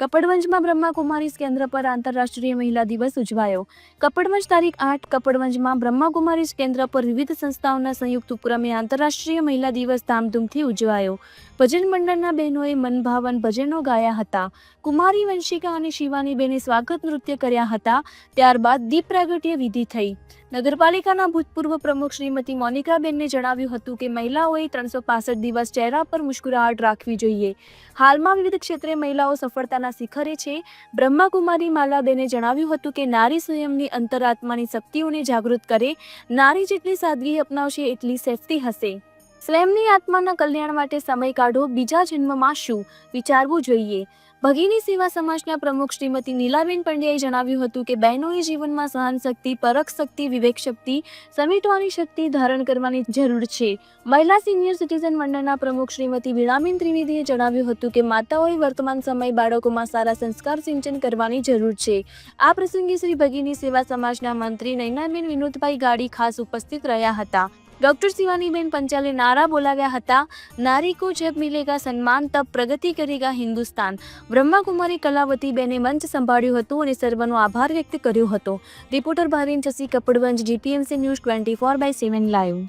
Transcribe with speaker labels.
Speaker 1: કપડવંજમાં બ્રહ્માકુમારીઝ કેન્દ્ર પર આંતરરાષ્ટ્રીય મહિલા દિવસ ઉજવાયો. કપડવંજ તારીખ આઠ કપડવંજમાં બ્રહ્માકુમારીઝ કેન્દ્ર પર વિવિધ સંસ્થાઓના સંયુક્ત ઉપક્રમે આંતરરાષ્ટ્રીય મહિલા દિવસ ધામધૂમથી ઉજવાયો. ભજન મંડળના બહેનોએ મનભાવન ભજનો ગાયા હતા. કુમારી, વંશિકા અને શિવાની બેને સ્વાગત નૃત્ય કર્યા હતા. ત્યારબાદ દીપ પ્રાગટ્ય વિધિ થઈ. નગરપાલિકાના ભૂતપૂર્વ પ્રમુખ શ્રીમતી મોનિકાબેનને જણાવ્યું હતું કે મહિલાઓએ ત્રણસો દિવસ ચહેરા પર મુસ્કુરાહટ રાખવી જોઈએ. હાલમાં વિવિધ ક્ષેત્રે મહિલાઓ સફળતાના શિખરે છે. બ્રહ્માકુમારી માલાબેને જણાવ્યું હતું કે નારી સ્વયંની અંતરાત્માની શક્તિઓને જાગૃત કરે. નારી જેટલી સાદગી અપનાવશે, એટલી સેફટી હશે. સ્વયંની આત્માના કલ્યાણ માટે સમય કાઢો, બીજા જન્મમાં શું? વિચારવું જોઈએ. ભગીની સેવા સમાજના પ્રમુખ શ્રીમતી નીલાબેન પંડ્યાએ જણાવ્યું હતું કે બહેનોએ જીવનમાં સહન શક્તિ પરખ શક્તિ, વિવેક શક્તિ, સમેટવાની શક્તિ ધારણ કરવાની જરૂર છે. મહિલા સિનિયર સિટીઝન મંડળના પ્રમુખ શ્રીમતી વીણાબેન ત્રિવેદીએ જણાવ્યું હતું કે માતાઓએ વર્તમાન સમય બાળકોમાં સારા સંસ્કાર સિંચન કરવાની જરૂર છે. આ પ્રસંગે શ્રી ભગીની સેવા સમાજના મંત્રી નૈનાબેન વિનોદભાઈ ગાડી ખાસ ઉપસ્થિત રહ્યા હતા. ડોક્ટર શિવાનીબેન પંચાલે નારા બોલાવ્યા હતા. નારી કો જબ મિલેગા સન્માન તબ પ્રગતિ કરેગા હિન્દુસ્તાન. બ્રહ્માકુમારી કલાવતી બેને મંચ સંભાળ્યું હતું અને સર્વનો આભાર વ્યક્ત કર્યો હતો. Reporter Bhavin ચસી Kapadvanj, GPMC news twenty four by seven live.